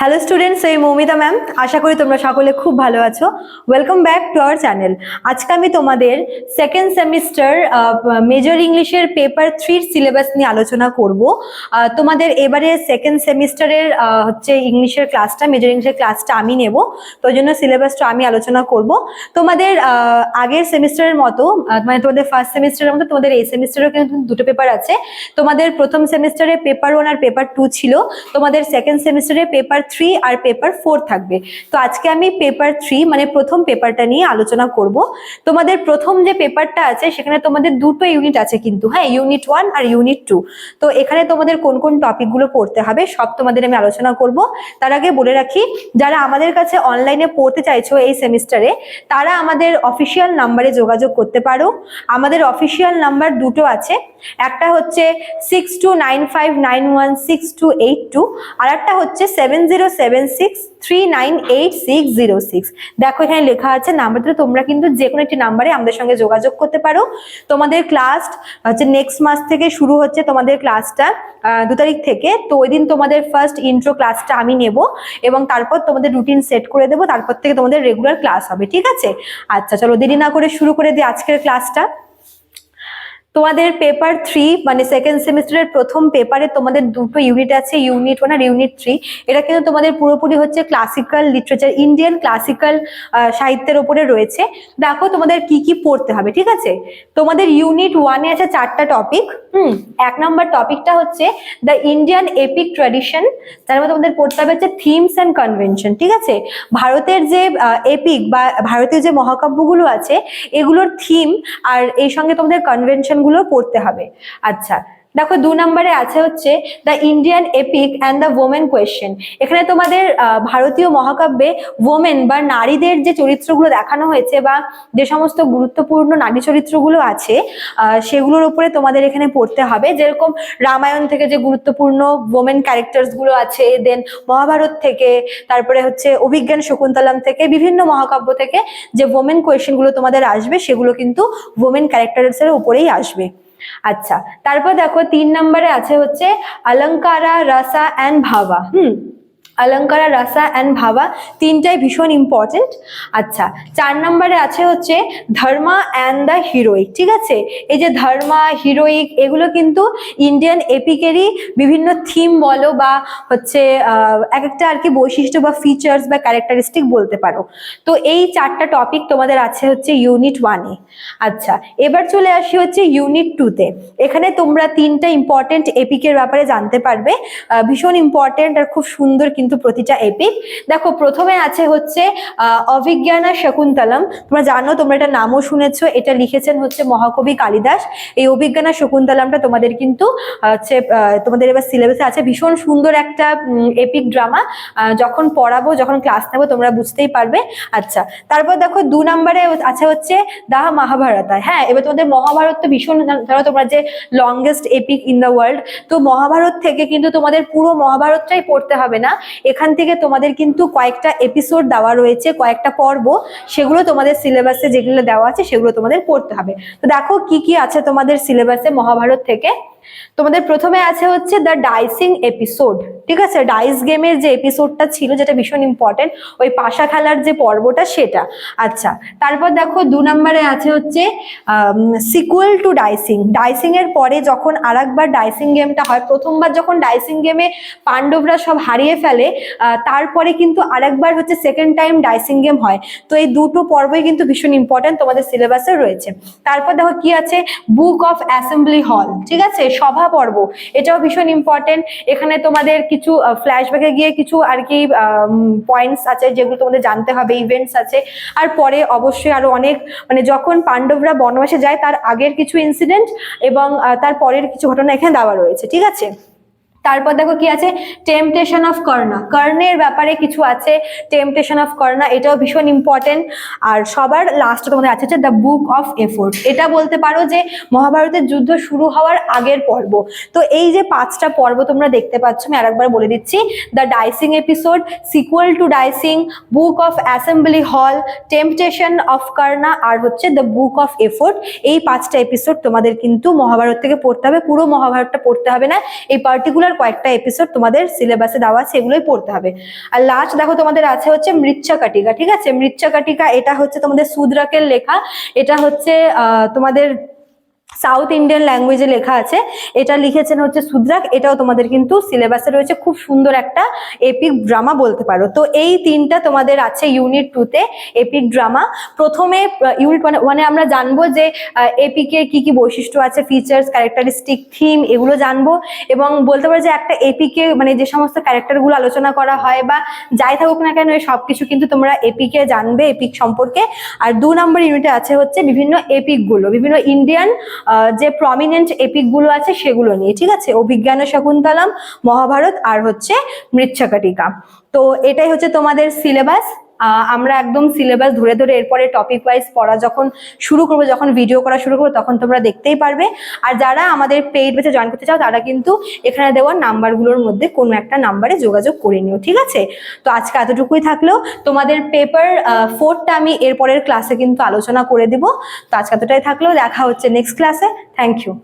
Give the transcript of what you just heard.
Hello students এই Moumita ma'am আশা করি তোমরা সকলে খুব ভালো আছো। Welcome back to our channel আজকে আমি তোমাদের সেকেন্ড সেমিস্টার মেজর ইংলিশের পেপার থ্রির সিলেবাস নিয়ে আলোচনা করব। তোমাদের এবারে সেকেন্ড সেমিস্টারের হচ্ছে ইংলিশের ক্লাসটা মেজর ইংলিশের ক্লাসটা আমি নেব। তো জন্য সিলেবাসটা আমি আলোচনা করব। তোমাদের আগের সেমিস্টারের মতো মানে তোমাদের ফার্স্ট সেমিস্টারের মতো, তোমাদের এই সেমিস্টারেও কিন্তু দুটো পেপার আছে। তোমাদের প্রথম সেমিস্টারে পেপার ওয়ান আর পেপার টু ছিল। তোমাদের সেকেন্ড সেমিস্টারে পেপার থ্রি আর পেপার ফোর থাকবে। তো আজকে আমি পেপার থ্রি মানে প্রথম পেপারটা নিয়ে আলোচনা করব। তোমাদের প্রথম যে পেপারটা আছে, সেখানে তোমাদের দুটো ইউনিট আছে কিন্তু হ্যাঁ ইউনিট ওয়ান আর ইউনিট টু তো এখানে তোমাদের কোন কোন টপিকগুলো পড়তে হবে, সব তোমাদের আমি আলোচনা করব। তার আগে বলে রাখি, যারা আমাদের কাছে অনলাইনে পড়তে চাইছো এই সেমিস্টারে তারা আমাদের অফিসিয়াল নাম্বারে যোগাযোগ করতে পারো। আমাদের অফিসিয়াল নাম্বার দুটো আছে। একটা হচ্ছে six two nine five nine one six two eight two আর একটা হচ্ছে seven zero seven six three nine eight six zero six দেখো, এখানে লেখা আছে নাম্বারটা তোমরা কিন্তু যে কোনো একটি নাম্বারে আমাদের সঙ্গে যোগাযোগ করতে পারো। তোমাদের ক্লাস হচ্ছে নেক্সট মাস থেকে শুরু হচ্ছে তোমাদের ক্লাসটা দু তারিখ থেকে। তো ওই দিন তোমাদের ফার্স্ট ইন্ট্রো ক্লাসটা আমি নেব এবং তারপর তোমাদের রুটিন সেট করে দেবো। তারপর থেকে তোমাদের রেগুলার ক্লাস হবে, ঠিক আছে? আচ্ছা চলো দেরি না করে শুরু করে দিই আজকের ক্লাসটা তোমাদের পেপার থ্রি মানে সেকেন্ড সেমিস্টারের প্রথম পেপারে তোমাদের দুটো ইউনিট আছে ইউনিট ওয়ান আর ইউনিট থ্রি এটা কিন্তু তোমাদের পুরোপুরি হচ্ছে ক্লাসিক্যাল লিটারেচার ইন্ডিয়ান ক্লাসিক্যাল সাহিত্যের ওপরে রয়েছে। দেখো তোমাদের কি কি পড়তে হবে, ঠিক আছে? তোমাদের ইউনিট ওয়ানে আছে চারটা টপিক হুম, এক নম্বর টপিকটা হচ্ছে দ্য ইন্ডিয়ান এপিক ট্র্যাডিশন তার মধ্যে আমাদের পড়তে হবে হচ্ছে থিমস অ্যান্ড কনভেনশন ঠিক আছে? ভারতের যে এপিক বা ভারতীয় যে মহাকাব্যগুলো আছে, এগুলোর থিম আর এই সঙ্গে তোমাদের কনভেনশনগুলো পড়তে হবে। আচ্ছা দেখো দু নম্বরে আছে হচ্ছে the Indian epic and the women question এখানে তোমাদের ভারতীয় মহাকাব্যে ওমেন বা নারীদের যে চরিত্রগুলো দেখানো হয়েছে বা যে সমস্ত গুরুত্বপূর্ণ নারী চরিত্রগুলো আছে সেগুলোর উপরে তোমাদের এখানে পড়তে হবে। যেরকম রামায়ণ থেকে যে গুরুত্বপূর্ণ ওমেন ক্যারেক্টার্সগুলো আছে দেন মহাভারত থেকে, তারপরে হচ্ছে অভিজ্ঞান শকুন্তলাম থেকে, বিভিন্ন মহাকাব্য থেকে যে ওমেন কোয়েশ্চেনগুলো তোমাদের আসবে, সেগুলো কিন্তু ওমেন ক্যারেক্টার্স এর উপরেই আসবে। আচ্ছা তারপর দেখো তিন নম্বরে আছে হচ্ছে অলঙ্কারা রাসা অ্যান্ড ভাবা। হুম অলঙ্কারা, রাসা অ্যান্ড ভাবা তিনটাই ভীষণ ইম্পর্টেন্ট আচ্ছা চার নম্বরে আছে হচ্ছে ধর্মা অ্যান্ড দ্য হিরোইক ঠিক আছে? এই যে ধর্মা হিরোইক এগুলো কিন্তু ইন্ডিয়ান এপিকেরই বিভিন্ন থিম বলো বা হচ্ছে এক একটা আর কি বৈশিষ্ট্য বা ফিচার্স বা ক্যারেক্টারিস্টিক বলতে পারো। তো এই চারটা টপিক তোমাদের আছে হচ্ছে ইউনিট ওয়ানে আচ্ছা এবার চলে আসি হচ্ছে ইউনিট টুতে এখানে তোমরা তিনটা ইম্পর্টেন্ট এপিকের ব্যাপারে জানতে পারবে। ভীষণ ইম্পর্টেন্ট আর খুব সুন্দর কিন্তু প্রতিটা এপিক দেখো, প্রথমে আছে হচ্ছে অভিজ্ঞানা শকুন্তলম। তোমরা জানো, তোমরা এটা নামও শুনেছো, এটা লিখেছেন হচ্ছে মহাকবি কালিদাস। এই অভিজ্ঞানা শকুন্তলমটা তোমাদের কিন্তু হচ্ছে তোমাদের এবার সিলেবাসে আছে। ভীষণ সুন্দর একটা এপিক ড্রামা যখন পড়াবো, যখন ক্লাস নেব, তোমরা বুঝতেই পারবে। আচ্ছা তারপর দেখো, দু নম্বরে আছে হচ্ছে দাহ মহাভারতা হ্যাঁ এবার তোমাদের মহাভারত তো ভীষণ ধরো তোমরা যে longest epic in the world তো মহাভারত থেকে কিন্তু তোমাদের পুরো মহাভারতটাই পড়তে হবে না। এখান থেকে তোমাদের কিন্তু কয়েকটা এপিসোড দেওয়া রয়েছে, কয়েকটা পর্ব। সেগুলো তোমাদের সিলেবাসে যেগুলো দেওয়া আছে, সেগুলো তোমাদের পড়তে হবে। তো দেখো কি কি আছে তোমাদের সিলেবাসে মহাভারত থেকে। তোমাদের প্রথমে আছে হচ্ছে দ্য ডাইসিং এপিসোড ঠিক আছে? ডাইস গেমের যে এপিসোডটা ছিল যেটা ভীষণ ইম্পর্টেন্ট ওই পাশা খেলার যে পর্বটা সেটা। আচ্ছা তারপর দেখো দু নম্বরে আছে হচ্ছে সিকুয়েল টু ডাইসিং ডাইসিং এর পরে যখন আরেকবার ডাইসিং গেমটা হয়, প্রথমবার যখন ডাইসিং গেমে পাণ্ডবরা সব হারিয়ে ফেলে তারপরে কিন্তু আরেকবার হচ্ছে সেকেন্ড টাইম ডাইসিং গেম হয়। তো এই দুটো পর্বই কিন্তু ভীষণ ইম্পর্টেন্ট তোমাদের সিলেবাসে রয়েছে। তারপর দেখো কি আছে বুক অফ অ্যাসেম্বলি হল ঠিক আছে? সভা পর্ব, এটাও ভীষণ ইম্পর্টেন্ট এখানে তোমাদের কিছু ফ্ল্যাশব্যাকে গিয়ে কিছু আর কি পয়েন্টস আছে যেগুলো তোমাদের জানতে হবে ইভেন্টস আছে। আর পরে অবশ্যই আরও অনেক মানে যখন পাণ্ডবরা বনবাসে যায়, তার আগের কিছু ইনসিডেন্ট এবং তার পরের কিছু ঘটনা এখানে দেওয়া রয়েছে, ঠিক আছে? তারপর দেখো কি আছে? টেম্পটেশন অফ কর্ণা কর্ণের ব্যাপারে কিছু আছে? টেম্পটেশন অফ কর্ণা এটাও ভীষণ ইম্পর্টেন্ট আর সবার লাস্টে তোমাদের আছে হচ্ছে দ্য বুক অফ এফোর্ট এটা বলতে পারো যে মহাভারতের যুদ্ধ শুরু হওয়ার আগের পর্ব। তো এই যে পাঁচটা পর্ব তোমরা দেখতে পাচ্ছ, আমি আরেকবার বলে দিচ্ছি। The dicing episode sequel to dicing book of assembly hall temptation of Karna আর হচ্ছে দ্য বুক অফ এফোর্ট এই পাঁচটা এপিসোড তোমাদের কিন্তু মহাভারত থেকে পড়তে হবে। পুরো মহাভারতটা পড়তে হবে না। এই পার্টিকুলার কয়েকটা এপিসোড তোমাদের সিলেবাসে দেওয়া আছে, এগুলোই পড়তে হবে। আর লাস্ট দেখো তোমাদের আছে হচ্ছে মৃচ্ছা কাটিকা, ঠিক আছে? মৃচ্ছা কাটিকা, এটা হচ্ছে তোমাদের সুদ্রাকের লেখা, এটা হচ্ছে তোমাদের সাউথ ইন্ডিয়ান ল্যাঙ্গুয়েজে লেখা আছে। এটা লিখেছেন হচ্ছে সুদ্রাক। এটাও তোমাদের কিন্তু সিলেবাসে রয়েছে। খুব সুন্দর একটা এপিক ড্রামা বলতে পারো। তো এই তিনটা তোমাদের আছে ইউনিট টুতে এপিক ড্রামা প্রথমে ইউনিট ওয়ানে ওয়ানে আমরা জানব যে এপিকের কি কি বৈশিষ্ট্য আছে ফিচার্স ক্যারেক্টারিস্টিক থিম এগুলো জানব। এবং বলতে পারো যে একটা এপিকে মানে যে সমস্ত ক্যারেক্টারগুলো আলোচনা করা হয় বা যাই থাকুক না কেন, এই সবকিছু কিন্তু তোমরা এপিকে জানবে এপিক সম্পর্কে। আর দু নম্বর ইউনিটে আছে হচ্ছে বিভিন্ন এপিকগুলো বিভিন্ন ইন্ডিয়ান যে প্রমিনেন্ট এপিকগুলো আছে সেগুলো নিয়ে, ঠিক আছে? অভিজ্ঞান শকুন্তলম, মহাভারত, আর হচ্ছে মৃচ্ছাকাটিকা। তো এটাই হচ্ছে তোমাদের সিলেবাস আমরা একদম সিলেবাস ধরে ধরে এরপরে টপিক ওয়াইজ পড়া যখন শুরু করব, যখন ভিডিও করা শুরু করব, তখন তোমরা দেখতেই পারবে। আর যারা আমাদের পেইড বেচে জয়েন করতে চাও, তারা কিন্তু এখানে দেওয়া নাম্বারগুলোর মধ্যে কোনো একটা নাম্বারে যোগাযোগ করে নিও, ঠিক আছে? তো আজকে এতটুকুই থাকলেও তোমাদের পেপার ফোরটা আমি এরপরের ক্লাসে কিন্তু আলোচনা করে দিব। তো আজকে এতটাই থাকলেও দেখা হচ্ছে নেক্সট ক্লাসে থ্যাংক ইউ